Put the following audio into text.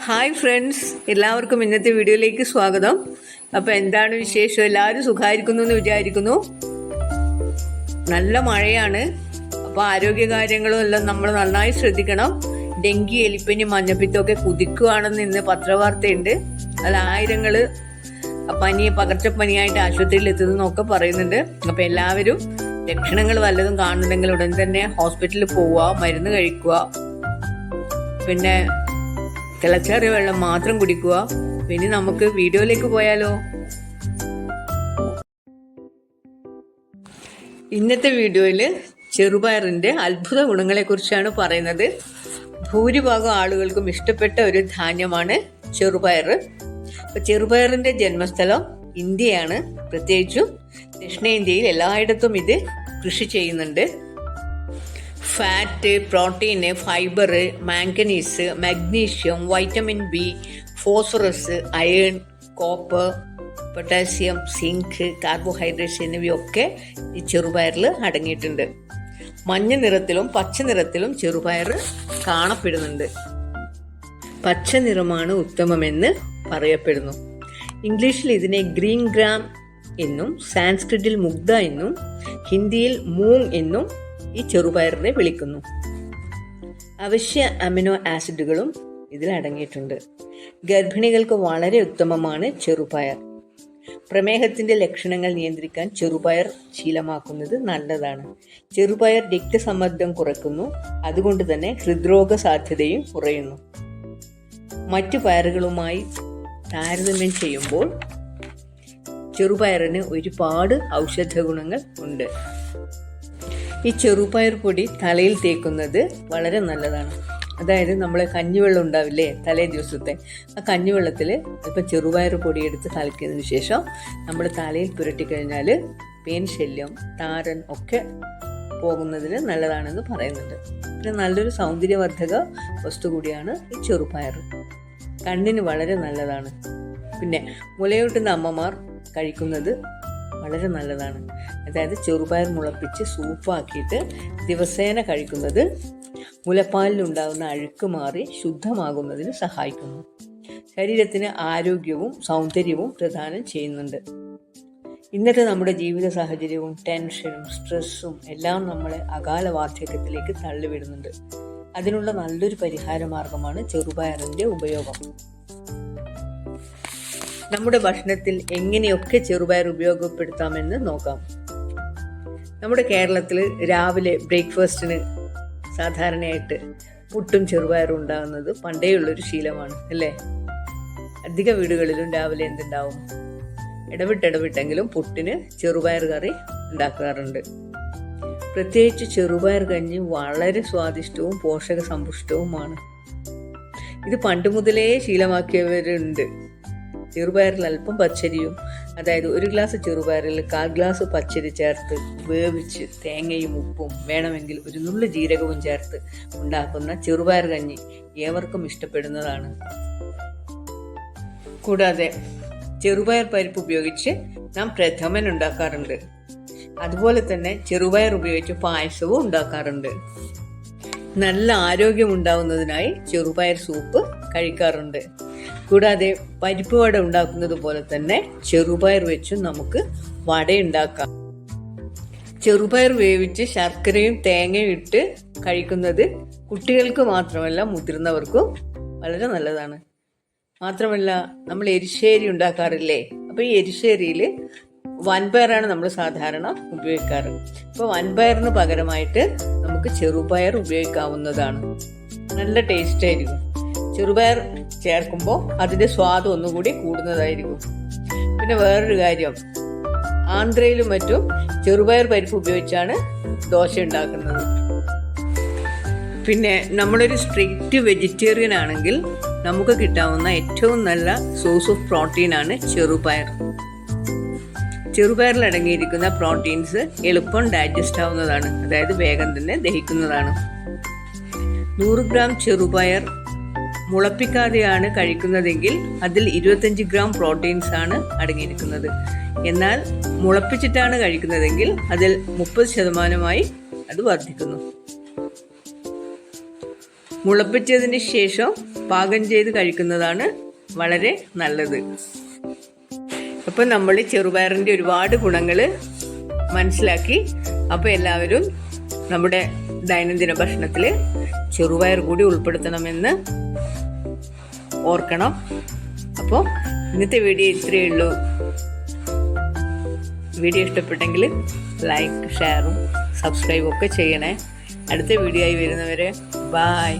Hi friends എല്ലാവർക്കും ഇന്നത്തെ വീഡിയോയിലേക്ക് സ്വാഗതം. അപ്പൊ എന്താണ് വിശേഷം? എല്ലാവരും സുഖമായിരിക്കുന്നു എന്ന് വിചാരിക്കുന്നു. നല്ല മഴയാണ്. അപ്പൊ ആരോഗ്യ കാര്യങ്ങളും എല്ലാം നമ്മൾ നന്നായി ശ്രദ്ധിക്കണം. ഡെങ്കി എലിപ്പനി മഞ്ഞപ്പിത്തമൊക്കെ കുതിക്കുകയാണെന്ന് ഇന്ന് പത്രവാർത്തയുണ്ട്. അതിൽ ആയിരങ്ങൾ പനി പകർച്ചപ്പനിയായിട്ട് ആശുപത്രിയിൽ എത്തുന്നൊക്കെ പറയുന്നുണ്ട്. അപ്പൊ എല്ലാവരും ലക്ഷണങ്ങൾ വല്ലതും കാണുന്നുണ്ടെങ്കിൽ ഉടൻ തന്നെ ഹോസ്പിറ്റലിൽ പോവുക മരുന്ന് കഴിക്കുക. പിന്നെ തിളച്ചാറിയ വെള്ളം മാത്രം കുടിക്കുക. പിന്നെ നമുക്ക് വീഡിയോയിലേക്ക് പോയാലോ? ഇന്നത്തെ വീഡിയോയിൽ ചെറുപയറിന്റെ അത്ഭുത ഗുണങ്ങളെ കുറിച്ചാണ് പറയുന്നത്. ഭൂരിഭാഗം ആളുകൾക്കും ഇഷ്ടപ്പെട്ട ഒരു ധാന്യമാണ് ചെറുപയർ. അപ്പൊ ചെറുപയറിന്റെ ജന്മസ്ഥലം ഇന്ത്യയാണ്. പ്രത്യേകിച്ചും ദക്ഷിണേന്ത്യയിൽ എല്ലായിടത്തും ഇത് കൃഷി ചെയ്യുന്നുണ്ട്. Fat protein fibre manganese magnesium vitamin B phosphorus iron copper potassium zinc carbohydrates എന്നിവയൊക്കെ ഈ ചെറുപയറിൽ അടങ്ങിയിട്ടുണ്ട്. മഞ്ഞ നിറത്തിലും പച്ച നിറത്തിലും ചെറുപയർ കാണപ്പെടുന്നുണ്ട്. പച്ച നിറമാണ് ഉത്തമമെന്ന് പറയപ്പെടുന്നു. ഇംഗ്ലീഷിൽ ഇതിനെ ഗ്രീൻ ഗ്രാം എന്നും സാൻസ്ക്രിറ്റിൽ മുഗ്ധ എന്നും ഹിന്ദിയിൽ മൂങ് എന്നും ഈ ചെറുപയറിനെ വിളിക്കുന്നു. അവശ്യ അമിനോ ആസിഡുകളും ഇതിൽ അടങ്ങിയിട്ടുണ്ട്. ഗർഭിണികൾക്ക് വളരെ ഉത്തമമാണ് ചെറുപയർ. പ്രമേഹത്തിന്റെ ലക്ഷണങ്ങൾ നിയന്ത്രിക്കാൻ ചെറുപയർ ശീലമാക്കുന്നത് നല്ലതാണ്. ചെറുപയർ രക്തസമ്മർദ്ദം കുറയ്ക്കുന്നു അതുകൊണ്ട് തന്നെ ഹൃദ്രോഗ സാധ്യതയും കുറയുന്നു. മറ്റു പയറുകളുമായി താരതമ്യം ചെയ്യുമ്പോൾ ചെറുപയറിന് ഒരുപാട് ഔഷധ ഗുണങ്ങൾ ഉണ്ട്. ഈ ചെറുപയർ പൊടി തലയിൽ തേക്കുന്നത് വളരെ നല്ലതാണ്. അതായത് നമ്മൾ കഞ്ഞിവെള്ളം ഉണ്ടാവില്ലേ തലേ ദിവസത്തെ. ആ കഞ്ഞിവെള്ളത്തിൽ ഇപ്പം ചെറുപയർ പൊടി എടുത്ത് കലക്കിയതിന് ശേഷം നമ്മൾ തലയിൽ പുരട്ടിക്കഴിഞ്ഞാൽ പേൻ ശല്യം താരൻ ഒക്കെ പോകുന്നതിന് നല്ലതാണെന്ന് പറയുന്നുണ്ട്. പിന്നെ നല്ലൊരു സൗന്ദര്യവർദ്ധക വസ്തു കൂടിയാണ് ഈ ചെറുപയർ. കണ്ണിന് വളരെ നല്ലതാണ്. പിന്നെ മുലയൂട്ടുന്ന അമ്മമാർ കഴിക്കുന്നത് വളരെ നല്ലതാണ്. അതായത് ചെറുപയർ മുളപ്പിച്ച് സൂപ്പാക്കിയിട്ട് ദിവസേന കഴിക്കുന്നത് മുലപ്പാലിലുണ്ടാകുന്ന അഴുക്ക് മാറി ശുദ്ധമാകുന്നതിന് സഹായിക്കുന്നു. ശരീരത്തിന് ആരോഗ്യവും സൗന്ദര്യവും പ്രദാനം ചെയ്യുന്നുണ്ട്. ഇന്നത്തെ നമ്മുടെ ജീവിത സാഹചര്യവും ടെൻഷനും സ്ട്രെസ്സും എല്ലാം നമ്മളെ അകാല വാർദ്ധക്യത്തിലേക്ക് തള്ളിവിടുന്നുണ്ട്. അതിനുള്ള നല്ലൊരു പരിഹാര മാർഗമാണ് ചെറുപയറിന്റെ ഉപയോഗം. നമ്മുടെ ഭക്ഷണത്തിൽ എങ്ങനെയൊക്കെ ചെറുപയർ ഉപയോഗപ്പെടുത്താമെന്ന് നോക്കാം. നമ്മുടെ കേരളത്തിൽ രാവിലെ ബ്രേക്ക്ഫാസ്റ്റിന് സാധാരണയായിട്ട് പുട്ടും ചെറുപയറും ഉണ്ടാകുന്നത് പണ്ടേയുള്ളൊരു ശീലമാണ് അല്ലേ? അധിക വീടുകളിലും രാവിലെ എന്തുണ്ടാവും? ഇടവിട്ടിടവിട്ടെങ്കിലും പുട്ടിന് ചെറുപയർ കറി ഉണ്ടാക്കാറുണ്ട്. പ്രത്യേകിച്ച് ചെറുപയർ കഞ്ഞി വളരെ സ്വാദിഷ്ടവും പോഷക സമ്പുഷ്ടവുമാണ് ഇത് പണ്ട് മുതലേ ശീലമാക്കിയവരുണ്ട്. ചെറുപയറിൽ അല്പം പച്ചരിയും അതായത് ഒരു ഗ്ലാസ് ചെറുപയറിൽ കാൽ ഗ്ലാസ് പച്ചരി ചേർത്ത് വേവിച്ച് തേങ്ങയും ഉപ്പും വേണമെങ്കിൽ ഒരു നുള്ളു ജീരകവും ചേർത്ത് ഉണ്ടാക്കുന്ന ചെറുപയർ കഞ്ഞി ഏവർക്കും ഇഷ്ടപ്പെടുന്നതാണ്. കൂടാതെ ചെറുപയർ പരിപ്പ് ഉപയോഗിച്ച് നാം പ്രഥമൻ ഉണ്ടാക്കാറുണ്ട്. അതുപോലെ തന്നെ ചെറുപയർ ഉപയോഗിച്ച് പായസവും ഉണ്ടാക്കാറുണ്ട്. നല്ല ആരോഗ്യം ഉണ്ടാവുന്നതിനായി ചെറുപയർ സൂപ്പ് കഴിക്കാറുണ്ട്. കൂടാതെ പരിപ്പ് വട ഉണ്ടാക്കുന്നത് പോലെ തന്നെ ചെറുപയർ വെച്ചും നമുക്ക് വട ഉണ്ടാക്കാം ചെറുപയർ വേവിച്ച് ശർക്കരയും തേങ്ങയും ഇട്ട് കഴിക്കുന്നത് കുട്ടികൾക്ക് മാത്രമല്ല മുതിർന്നവർക്കും വളരെ നല്ലതാണ്. മാത്രമല്ല നമ്മൾ എരിശ്ശേരി ഉണ്ടാക്കാറില്ലേ? അപ്പൊ ഈ എരിശ്ശേരിയിൽ വൻപയറാണ് നമ്മൾ സാധാരണ ഉപയോഗിക്കാറ്. അപ്പോൾ വൻപയറിന് പകരമായിട്ട് നമുക്ക് ചെറുപയർ ഉപയോഗിക്കാവുന്നതാണ്. നല്ല ടേസ്റ്റ് ആയിരിക്കും. ചെറുപയർ ചേർക്കുമ്പോൾ അതിന്റെ സ്വാദ് ഒന്നുകൂടി കൂടുന്നതായിരിക്കും. പിന്നെ വേറൊരു കാര്യം ആന്ധ്രയിലും മറ്റും ചെറുപയർ പരിപ്പ് ഉപയോഗിച്ചാണ് ദോശ ഉണ്ടാക്കുന്നത്. പിന്നെ നമ്മളൊരു സ്ട്രിക്റ്റ് വെജിറ്റേറിയൻ ആണെങ്കിൽ നമുക്ക് കിട്ടാവുന്ന ഏറ്റവും നല്ല സോഴ്സ് ഓഫ് പ്രോട്ടീൻ ആണ് ചെറുപയർ. ചെറുപയറിൽ അടങ്ങിയിരിക്കുന്ന പ്രോട്ടീൻസ് എളുപ്പം ഡൈജസ്റ്റ് ആവുന്നതാണ്. അതായത് വേഗം തന്നെ ദഹിക്കുന്നതാണ്. നൂറ് ഗ്രാം ചെറുപയർ മുളപ്പിക്കാതെയാണ് കഴിക്കുന്നതെങ്കിൽ അതിൽ ഇരുപത്തഞ്ച് ഗ്രാം പ്രോട്ടീൻസ് ആണ് അടങ്ങിയിരിക്കുന്നത്. എന്നാൽ മുളപ്പിച്ചിട്ടാണ് കഴിക്കുന്നതെങ്കിൽ അതിൽ മുപ്പത് ശതമാനമായി അത് വർദ്ധിക്കുന്നു. മുളപ്പിച്ചതിന് ശേഷം പാകം ചെയ്ത് കഴിക്കുന്നതാണ് വളരെ നല്ലത്. അപ്പം നമ്മൾ ചെറുപയറിന്റെ ഒരുപാട് ഗുണങ്ങൾ മനസ്സിലാക്കി. അപ്പോൾ എല്ലാവരും നമ്മുടെ ദൈനംദിന ഭക്ഷണത്തിൽ ചെറുപയർ കൂടി ഉൾപ്പെടുത്തണമെന്ന് ഓർക്കണം. അപ്പോൾ ഇന്നത്തെ വീഡിയോ ഇത്രയേ ഉള്ളൂ. വീഡിയോ ഇഷ്ടപ്പെട്ടെങ്കിൽ ലൈക്ക് ഷെയറും സബ്സ്ക്രൈബും ഒക്കെ ചെയ്യണേ. അടുത്ത വീഡിയോ ആയി വരുന്നവരെ ബായ്